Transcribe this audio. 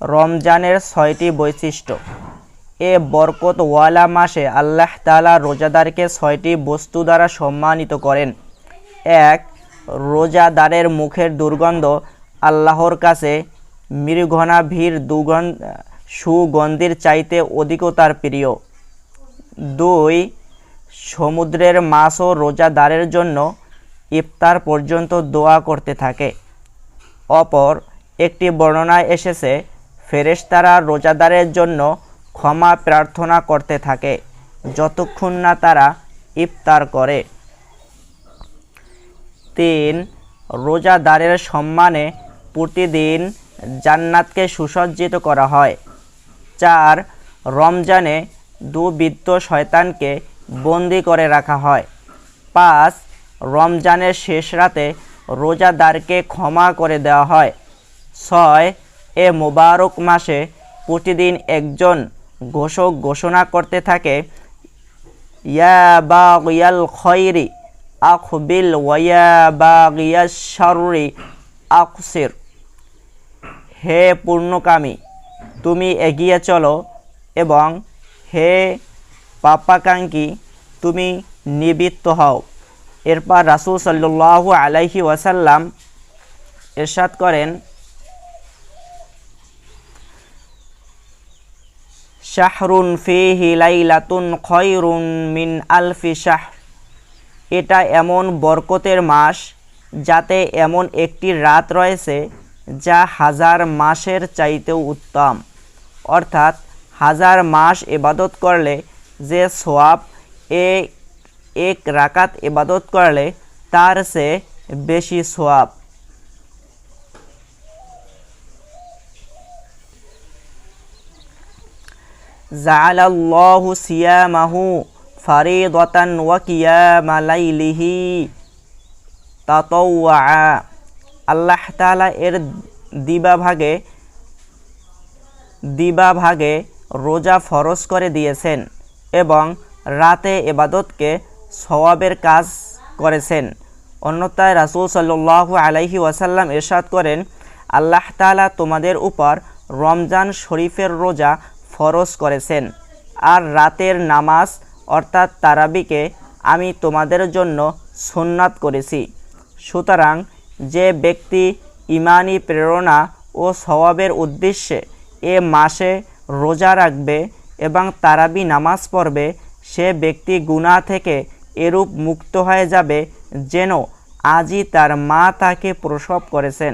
রমজানের ছয়টি বৈশিষ্ট্য। এ বরকত ওয়ালা মাসে আল্লাহ তাআলা রোজাদারকে ছয়টি বস্তু দ্বারা সম্মানিত করেন। এক, রোজাদারের মুখের দুর্গন্ধ আল্লাহর কাছে মৃগনা ভিড় দুগন্ধ, সুগন্ধির চাইতে অধিকতার প্রিয়। দুই, সমুদ্রের মাছও রোজাদারের জন্য ইফতার পর্যন্ত দোয়া করতে থাকে। অপর, একটি বর্ণনায় এসেছে ফেরেশতারা রোজাদারের জন্য ক্ষমা প্রার্থনা করতে থাকে, যতক্ষণ না তারা ইফতার করে। তিন, রোজাদারের সম্মানে প্রতিদিন জান্নাতকে সুসজ্জিত করা হয়। চার, রমজানে দুবৃত্ত শয়তানকে বন্দি করে রাখা হয়। পাঁচ, রমজানের শেষ রাতে রোজাদারকে ক্ষমা করে দেওয়া হয়। ছয় এ মোবারক মাসে প্রতিদিন একজন ঘোষক ঘোষণা করতে থাকে, ইয়া বাগিয়াল খৈরি আখবিল ওয়া বাগিয়াস শাররি আকসির হে পূর্ণকামী, তুমি এগিয়ে চলো এবং হে পাপাকাঙ্ক্ষী, তুমি নিবৃত্ত হও। এরপর রাসূল সাল্লাল্লাহু আলাইহি ওয়াসাল্লাম এরশাদ করেন শাহরুন ফিহি লাইলাতুন খয়রুন মিন আলফি শাহ। এটা এমন বরকতের মাস, যাতে এমন একটি রাত রয়েছে যা হাজার মাসের চাইতেও উত্তম। অর্থাৎ হাজার মাস এবাদত করলে যে সোয়াব এ এক রাকাত এবাদত করলে তার সে বেশি সোয়াব। জাআলাল্লাহু সিয়ামাহু ফারিদতান ওয়া কিয়ামা লাইলিহি তাতাওয়া আল্লাহ তাআলা এর দিবাভাগে দিবাভাগে রোজা ফরজ করে দিয়েছেন এবং রাতে এবাদতকে সওয়াবের কাজ করেছেন। অন্যথায় রাসূল সাল্লাল্লাহু আলাইহি ওয়াসাল্লাম এরশাদ করেন, আল্লাহ তাআলা তোমাদের উপর রমজান শরীফের রোজা ফরজ করেছেন। আর রাতের নামাজ, অর্থাৎ তারাবিকে, আমি তোমাদের জন্য সুন্নাত করেছি। সুতরাং যে ব্যক্তি ইমানি প্রেরণা ও স্বভাবের উদ্দেশ্যে এ মাসে রোজা রাখবে এবং তারাবি নামাজ পড়বে, সে ব্যক্তি গুনাহ থেকে এরূপ মুক্ত হয়ে যাবে যেন আজই তার মা তাকে প্রসব করেছেন।